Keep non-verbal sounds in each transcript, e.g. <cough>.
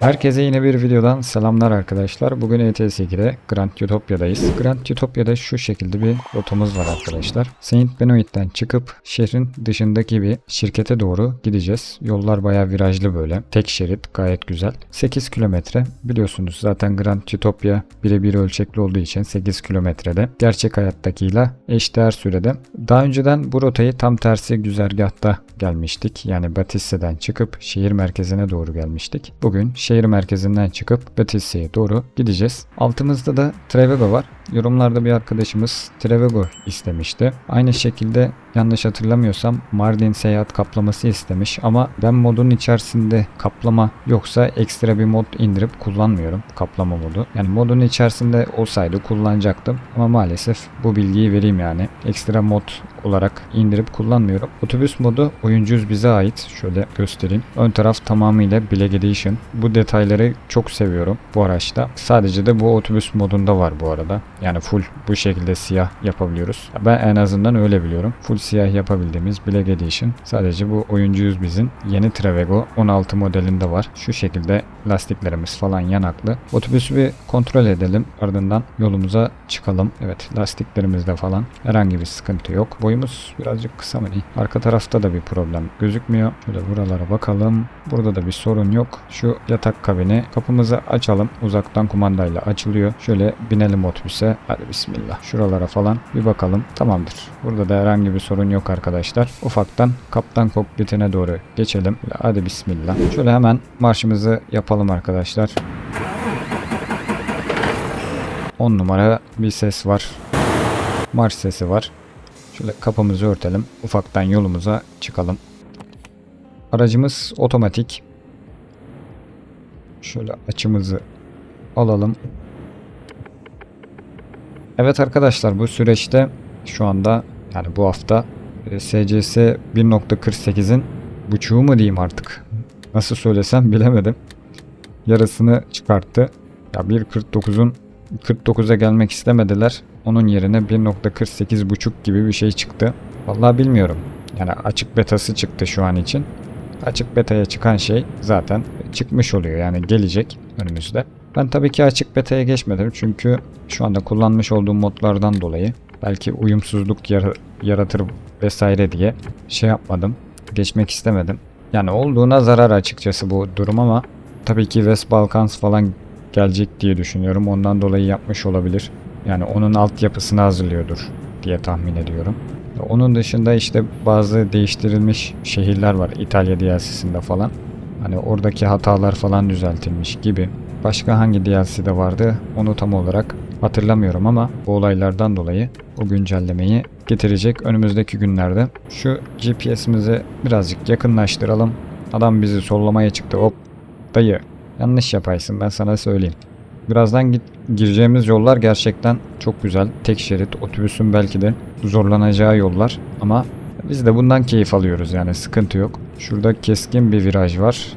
Herkese yine bir videodan selamlar arkadaşlar. Bugün E ETS2'de Grand Utopia'dayız. Grand Utopia'da şu şekilde bir rotamız var arkadaşlar. Saint Benoit'ten çıkıp şehrin dışındaki bir şirkete doğru gideceğiz. Yollar bayağı virajlı böyle. Tek şerit gayet güzel. 8 kilometre. Biliyorsunuz zaten Grand Utopia birebir ölçekli olduğu için 8 kilometrede. Gerçek hayattakiyle eşdeğer sürede. Daha önceden bu rotayı tam tersi güzergahta gelmiştik. Yani Batisse'den çıkıp şehir merkezine doğru gelmiştik. Bugün şehir merkezinden çıkıp Batisse'ye doğru gideceğiz. Altımızda da Trevego var. Yorumlarda bir arkadaşımız Trevego istemişti. Aynı şekilde yanlış hatırlamıyorsam Mardin seyahat kaplaması istemiş ama ben modun içerisinde kaplama yoksa ekstra bir mod indirip kullanmıyorum kaplama modu. Yani modun içerisinde olsaydı kullanacaktım ama maalesef bu bilgiyi vereyim yani. Ekstra mod olarak indirip kullanmıyorum. Otobüs modu oyuncuyuz bize ait. Şöyle göstereyim. Ön taraf tamamıyla Black Edition. Bu detayları çok seviyorum bu araçta. Sadece de bu otobüs modunda var bu arada. Yani full bu şekilde siyah yapabiliyoruz. Ben en azından öyle biliyorum. Full siyah yapabildiğimiz Black Edition. Sadece bu oyuncuyuz bizim. Yeni Trevego 16 modelinde var. Şu şekilde lastiklerimiz falan yanaklı. Otobüsü bir kontrol edelim. Ardından yolumuza çıkalım. Evet lastiklerimizde falan herhangi bir sıkıntı yok. Boyumuz birazcık kısa mı değil? Arka tarafta da bir problem gözükmüyor. Şöyle buralara bakalım. Burada da bir sorun yok. Şu yatak kabini kapımızı açalım. Uzaktan kumandayla açılıyor. Şöyle binelim otobüse. Hadi bismillah. Şuralara falan bir bakalım. Tamamdır. Burada da herhangi bir sorun yok arkadaşlar. Ufaktan kaptan kokpitine doğru geçelim. Hadi bismillah. Şöyle hemen marşımızı yapalım arkadaşlar. 10 numara bir ses var. Marş sesi var. Şöyle kapımızı örtelim. Ufaktan yolumuza çıkalım. Aracımız otomatik. Şöyle açımızı alalım. Evet arkadaşlar bu süreçte şu anda yani bu hafta e, SCS 1.48'in buçuğu mu diyeyim artık. Nasıl söylesem bilemedim. Yarısını çıkarttı. Ya 1.49'un 49'a gelmek istemediler. Onun yerine 1.48 buçuk gibi bir şey çıktı. Vallahi bilmiyorum. Yani açık betası çıktı şu an için. Açık betaya çıkan şey zaten çıkmış oluyor. Yani gelecek önümüzde. Ben tabii ki açık betaya geçmedim çünkü şu anda kullanmış olduğum modlardan dolayı belki uyumsuzluk yara- yaratır vesaire diye şey yapmadım. Geçmek istemedim. Yani olduğuna zarar açıkçası bu durum ama tabii ki West Balkans falan gelecek diye düşünüyorum. Ondan dolayı yapmış olabilir. Yani onun altyapısını hazırlıyordur diye tahmin ediyorum. Onun dışında işte bazı değiştirilmiş şehirler var İtalya DLC'sinde falan. Hani oradaki hatalar falan düzeltilmiş gibi. Başka hangi DLC'de vardı onu tam olarak hatırlamıyorum ama bu olaylardan dolayı o güncellemeyi getirecek önümüzdeki günlerde. Şu GPS'imizi birazcık yakınlaştıralım. Adam bizi sollamaya çıktı. Hop dayı yanlış yapaysın ben sana söyleyeyim. Birazdan git, gireceğimiz yollar gerçekten çok güzel. Tek şerit otobüsün belki de zorlanacağı yollar ama biz de bundan keyif alıyoruz yani sıkıntı yok. Şurada keskin bir viraj var.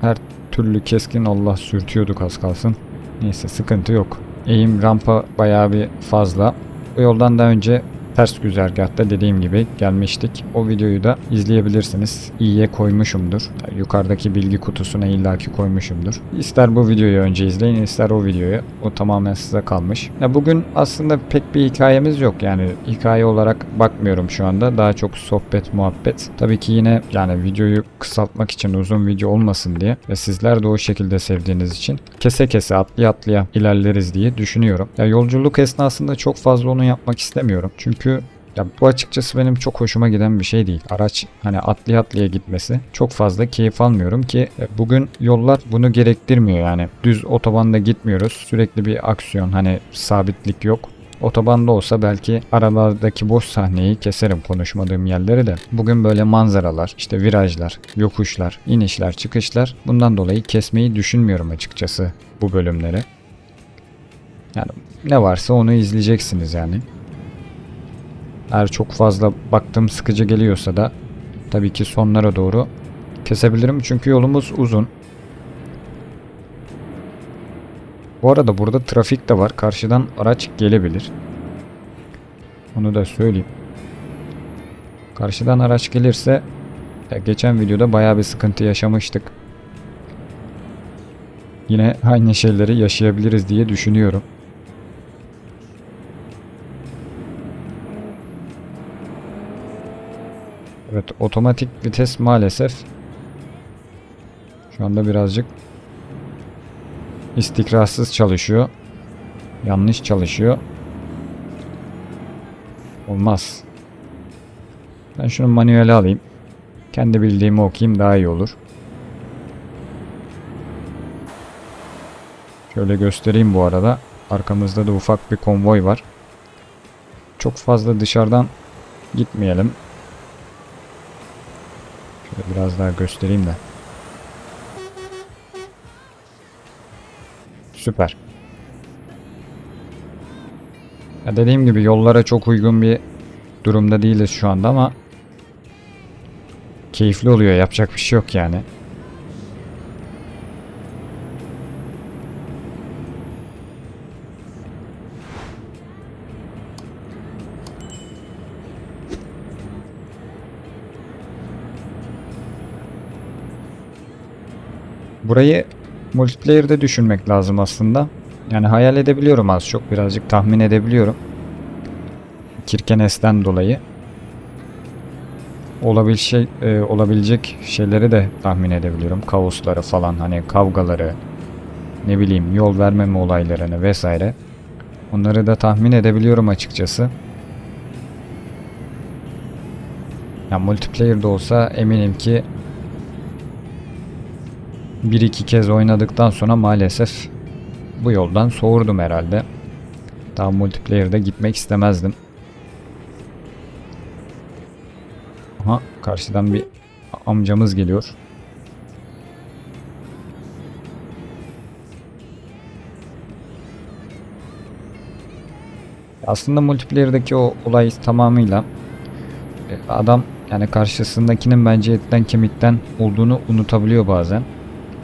Her türlü keskin Allah sürtüyorduk az kalsın. Neyse sıkıntı yok. Eğim rampa bayağı bir fazla. Bu yoldan daha önce ters güzergahta dediğim gibi gelmiştik. O videoyu da izleyebilirsiniz. İyiye koymuşumdur. Yukarıdaki bilgi kutusuna illaki koymuşumdur. İster bu videoyu önce izleyin ister o videoyu. O tamamen size kalmış. Ya bugün aslında pek bir hikayemiz yok. Yani hikaye olarak bakmıyorum şu anda. Daha çok sohbet muhabbet. Tabii ki yine yani videoyu kısaltmak için uzun video olmasın diye ve sizler de o şekilde sevdiğiniz için kese kese atlaya atlaya ilerleriz diye düşünüyorum. Ya yolculuk esnasında çok fazla onu yapmak istemiyorum. Çünkü ya bu açıkçası benim çok hoşuma giden bir şey değil. Araç hani atlaya atlaya gitmesi çok fazla keyif almıyorum ki e, bugün yollar bunu gerektirmiyor yani. Düz otobanda gitmiyoruz. Sürekli bir aksiyon hani sabitlik yok. Otobanda olsa belki aralardaki boş sahneyi keserim konuşmadığım yerleri de. Bugün böyle manzaralar, işte virajlar, yokuşlar, inişler, çıkışlar bundan dolayı kesmeyi düşünmüyorum açıkçası bu bölümleri. Yani ne varsa onu izleyeceksiniz yani. Eğer çok fazla baktığım sıkıcı geliyorsa da tabii ki sonlara doğru kesebilirim çünkü yolumuz uzun. Bu arada burada trafik de var. Karşıdan araç gelebilir. Onu da söyleyeyim. Karşıdan araç gelirse ya geçen videoda bayağı bir sıkıntı yaşamıştık. yine aynı şeyleri yaşayabiliriz diye düşünüyorum. Evet otomatik vites maalesef şu anda birazcık istikrarsız çalışıyor. Yanlış çalışıyor. Olmaz. Ben şunu manuele alayım. Kendi bildiğimi okuyayım daha iyi olur. Şöyle göstereyim bu arada. Arkamızda da ufak bir konvoy var. Çok fazla dışarıdan gitmeyelim. Biraz daha göstereyim de. Süper. Ya dediğim gibi yollara çok uygun bir durumda değiliz şu anda ama keyifli oluyor. Yapacak bir şey yok yani. Burayı multiplayer'de düşünmek lazım aslında. Yani hayal edebiliyorum az çok. Birazcık tahmin edebiliyorum. Kirkenes'ten dolayı. Olabil şey, e, olabilecek şeyleri de tahmin edebiliyorum. Kaosları falan hani kavgaları ne bileyim yol vermeme olaylarını vesaire. Onları da tahmin edebiliyorum açıkçası. Ya multiplayer'da olsa eminim ki bir iki kez oynadıktan sonra maalesef bu yoldan soğurdum herhalde. Daha multiplayer'da gitmek istemezdim. Aha karşıdan bir amcamız geliyor. Aslında multiplayer'daki o olay tamamıyla e, adam yani karşısındakinin bence etten kemikten olduğunu unutabiliyor bazen.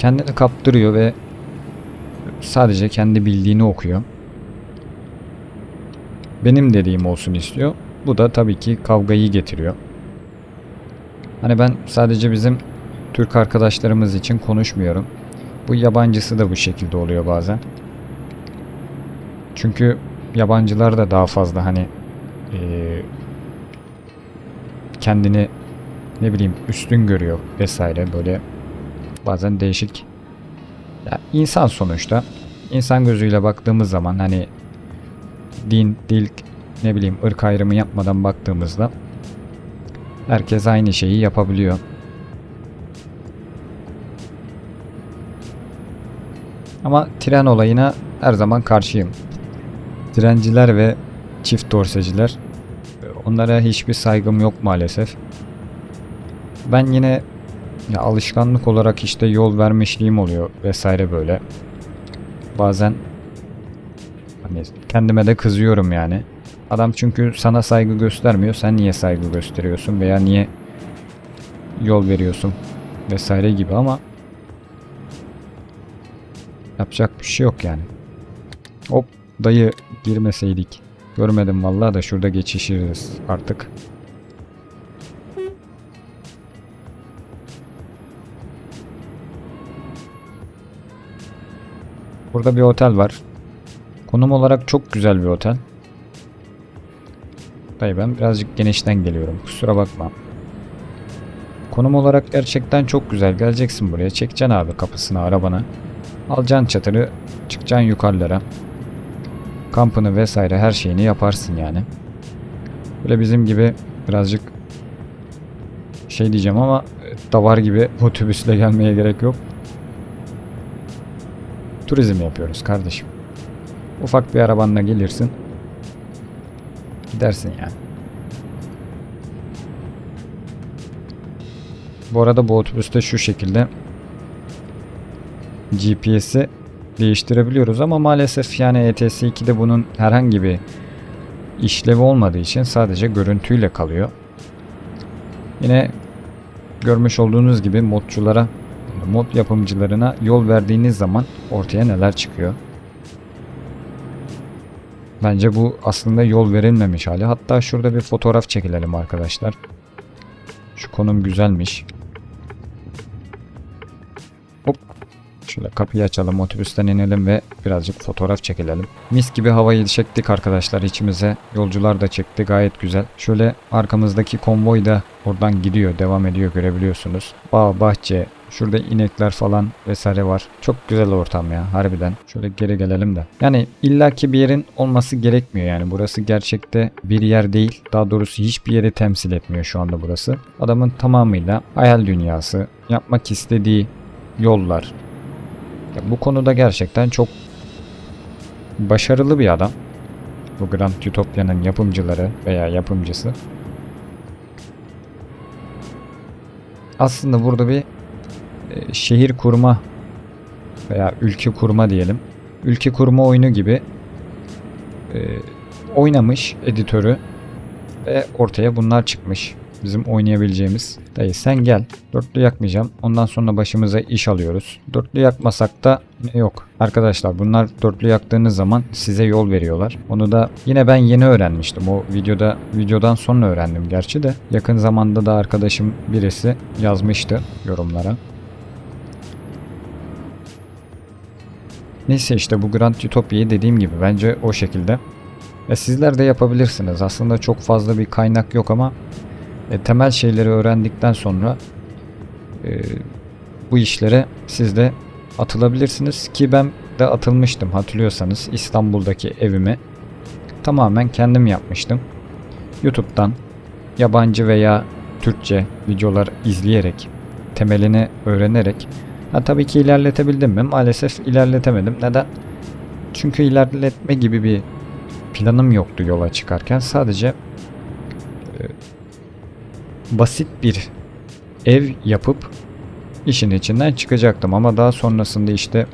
Kendini kaptırıyor ve sadece kendi bildiğini okuyor. Benim dediğim olsun istiyor. Bu da tabii ki kavgayı getiriyor. Hani ben sadece bizim Türk arkadaşlarımız için konuşmuyorum. Bu yabancısı da bu şekilde oluyor bazen. Çünkü yabancılar da daha fazla hani eee, kendini ne bileyim üstün görüyor vesaire böyle bazen değişik ya insan sonuçta insan gözüyle baktığımız zaman hani din, dil, ne bileyim ırk ayrımı yapmadan baktığımızda herkes aynı şeyi yapabiliyor. Ama tren olayına her zaman karşıyım. Trenciler ve çift dorseciler onlara hiçbir saygım yok maalesef. Ben yine ya alışkanlık olarak işte yol vermişliğim oluyor vesaire böyle. Bazen hani kendime de kızıyorum yani. Adam çünkü sana saygı göstermiyor. Sen niye saygı gösteriyorsun veya niye yol veriyorsun vesaire gibi ama yapacak bir şey yok yani. Hop dayı girmeseydik. Görmedim vallahi da şurada geçişiriz artık. Burada bir otel var. Konum olarak çok güzel bir otel. Dayı ben birazcık genişten geliyorum. Kusura bakma. Konum olarak gerçekten çok güzel. Geleceksin buraya. Çekeceksin abi kapısını arabana. Alacaksın çatırı. Çıkacaksın yukarılara. Kampını vesaire her şeyini yaparsın yani. Böyle bizim gibi birazcık şey diyeceğim ama davar gibi otobüsle gelmeye gerek yok. Turizm yapıyoruz kardeşim. Ufak bir arabanla gelirsin. Gidersin yani. Bu arada bu otobüste şu şekilde GPS'i değiştirebiliyoruz ama maalesef yani ETS 2'de bunun herhangi bir işlevi olmadığı için sadece görüntüyle kalıyor. Yine görmüş olduğunuz gibi modculara mod yapımcılarına yol verdiğiniz zaman ortaya neler çıkıyor. Bence bu aslında yol verilmemiş hali. Hatta şurada bir fotoğraf çekilelim arkadaşlar. Şu konum güzelmiş. Hop. Şöyle kapıyı açalım, otobüsten inelim ve birazcık fotoğraf çekilelim. Mis gibi havayı çektik arkadaşlar içimize. Yolcular da çekti gayet güzel. Şöyle arkamızdaki konvoy da oradan gidiyor, devam ediyor görebiliyorsunuz. Bağ, bahçe, Şurada inekler falan vesaire var. Çok güzel ortam ya harbiden. Şöyle geri gelelim de. Yani illaki bir yerin olması gerekmiyor yani. Burası gerçekte bir yer değil. Daha doğrusu hiçbir yeri temsil etmiyor şu anda burası. Adamın tamamıyla hayal dünyası, yapmak istediği yollar. Ya bu konuda gerçekten çok başarılı bir adam. Bu Grand Utopia'nın yapımcıları veya yapımcısı. Aslında burada bir şehir kurma veya ülke kurma diyelim. Ülke kurma oyunu gibi e, oynamış editörü ve ortaya bunlar çıkmış. Bizim oynayabileceğimiz. Dayı sen gel. Dörtlü yakmayacağım. Ondan sonra başımıza iş alıyoruz. Dörtlü yakmasak da yok. Arkadaşlar bunlar dörtlü yaktığınız zaman size yol veriyorlar. Onu da yine ben yeni öğrenmiştim. O videoda videodan sonra öğrendim gerçi de. Yakın zamanda da arkadaşım birisi yazmıştı yorumlara. Neyse işte bu Grand Utopia'yı dediğim gibi bence o şekilde. E sizler de yapabilirsiniz. Aslında çok fazla bir kaynak yok ama e, temel şeyleri öğrendikten sonra e, bu işlere siz de atılabilirsiniz ki ben de atılmıştım hatırlıyorsanız İstanbul'daki evimi tamamen kendim yapmıştım. YouTube'dan yabancı veya Türkçe videolar izleyerek temelini öğrenerek Ha, tabii ki ilerletebildim mi? Maalesef ilerletemedim. Neden? Çünkü ilerletme gibi bir planım yoktu yola çıkarken. Sadece e, basit bir ev yapıp işin içinden çıkacaktım ama daha sonrasında işte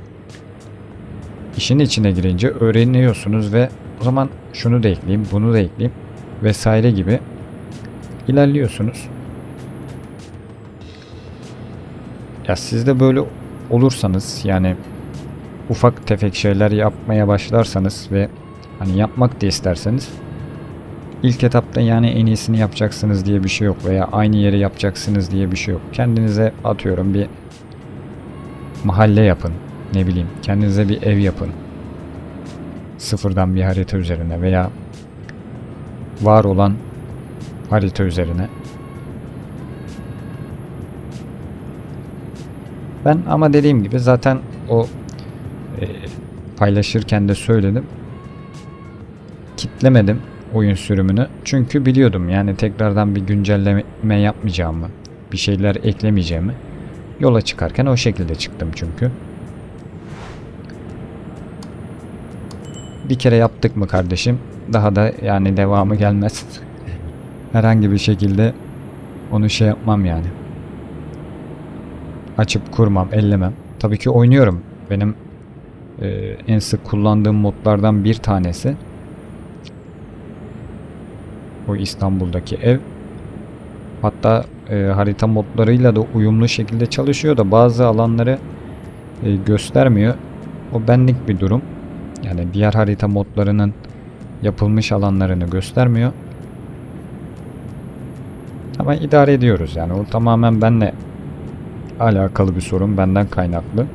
işin içine girince öğreniyorsunuz ve o zaman şunu da ekleyeyim, bunu da ekleyeyim vesaire gibi ilerliyorsunuz. Ya siz de böyle olursanız yani ufak tefek şeyler yapmaya başlarsanız ve hani yapmak da isterseniz ilk etapta yani en iyisini yapacaksınız diye bir şey yok veya aynı yeri yapacaksınız diye bir şey yok. Kendinize atıyorum bir mahalle yapın. Ne bileyim kendinize bir ev yapın. Sıfırdan bir harita üzerine veya var olan harita üzerine. Ben ama dediğim gibi zaten o e, paylaşırken de söyledim. Kitlemedim oyun sürümünü. Çünkü biliyordum yani tekrardan bir güncelleme yapmayacağımı, bir şeyler eklemeyeceğimi. Yola çıkarken o şekilde çıktım çünkü. Bir kere yaptık mı kardeşim? Daha da yani devamı gelmez. <laughs> Herhangi bir şekilde onu şey yapmam yani açıp kurmam, ellemem. Tabii ki oynuyorum. Benim e, en sık kullandığım modlardan bir tanesi. O İstanbul'daki ev. Hatta e, harita modlarıyla da uyumlu şekilde çalışıyor da bazı alanları e, göstermiyor. O benlik bir durum. Yani diğer harita modlarının yapılmış alanlarını göstermiyor. Ama idare ediyoruz yani o tamamen benle alakalı bir sorun benden kaynaklı.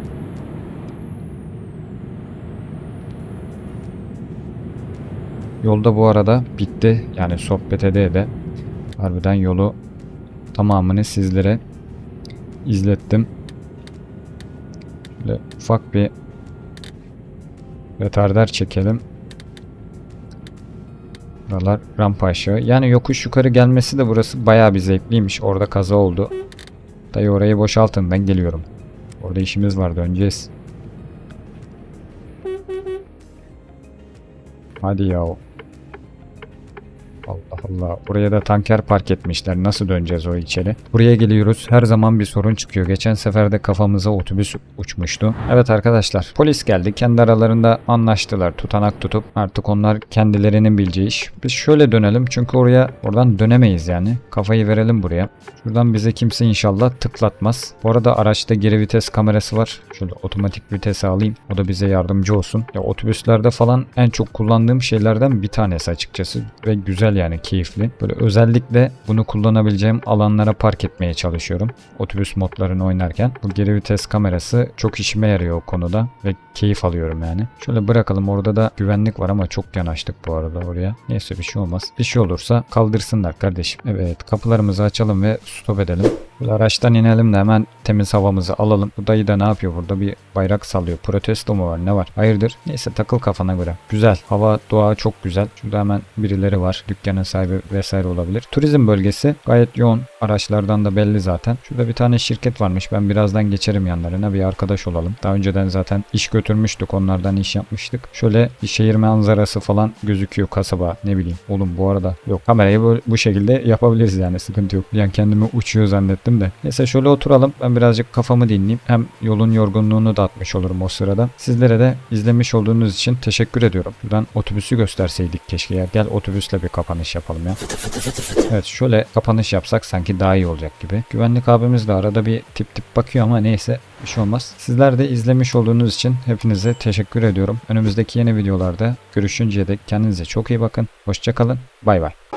Yolda bu arada bitti. Yani sohbet ede ede harbiden yolu tamamını sizlere izlettim. Böyle ufak bir retarder çekelim. Buralar rampa aşağı. Yani yokuş yukarı gelmesi de burası bayağı bir zevkliymiş. Orada kaza oldu. Dayı orayı boşaltın ben geliyorum. Orada işimiz var döneceğiz. Hadi ya. Allah. Oraya da tanker park etmişler. Nasıl döneceğiz o içeri? Buraya geliyoruz. Her zaman bir sorun çıkıyor. Geçen sefer de kafamıza otobüs uçmuştu. Evet arkadaşlar. Polis geldi. Kendi aralarında anlaştılar. Tutanak tutup artık onlar kendilerinin bileceği iş. Biz şöyle dönelim. Çünkü oraya oradan dönemeyiz yani. Kafayı verelim buraya. Şuradan bize kimse inşallah tıklatmaz. Bu arada araçta geri vites kamerası var. Şöyle otomatik vitese alayım. O da bize yardımcı olsun. Ya otobüslerde falan en çok kullandığım şeylerden bir tanesi açıkçası. Ve güzel yani keyifli. Böyle özellikle bunu kullanabileceğim alanlara park etmeye çalışıyorum. Otobüs modlarını oynarken. Bu geri vites kamerası çok işime yarıyor o konuda ve keyif alıyorum yani. Şöyle bırakalım orada da güvenlik var ama çok yanaştık bu arada oraya. Neyse bir şey olmaz. Bir şey olursa kaldırsınlar kardeşim. Evet kapılarımızı açalım ve stop edelim. Böyle araçtan inelim de hemen temiz havamızı alalım. Bu dayı da ne yapıyor burada? Bir bayrak sallıyor. Protesto mu var? Ne var? Hayırdır? Neyse takıl kafana göre. Güzel. Hava, doğa çok güzel. Şurada hemen birileri var. Dükkanın sahibi vesaire olabilir. Turizm bölgesi gayet yoğun. Araçlardan da belli zaten. Şurada bir tane şirket varmış. Ben birazdan geçerim yanlarına. Bir arkadaş olalım. Daha önceden zaten iş götürmüştük. Onlardan iş yapmıştık. Şöyle bir şehir manzarası falan gözüküyor kasaba. Ne bileyim. Oğlum bu arada yok. Kamerayı bu şekilde yapabiliriz yani. Sıkıntı yok. Yani kendimi uçuyor zannettim de. Neyse şöyle oturalım. Ben birazcık kafamı dinleyeyim. Hem yolun yorgunluğunu da atmış olurum o sırada. Sizlere de izlemiş olduğunuz için teşekkür ediyorum. Buradan otobüsü gösterseydik keşke ya. Gel otobüsle bir kapanış yapalım ya. Evet şöyle kapanış yapsak sanki daha iyi olacak gibi. Güvenlik abimiz de arada bir tip tip bakıyor ama neyse bir şey olmaz. Sizler de izlemiş olduğunuz için hepinize teşekkür ediyorum. Önümüzdeki yeni videolarda görüşünceye dek kendinize çok iyi bakın. Hoşçakalın. Bay bay.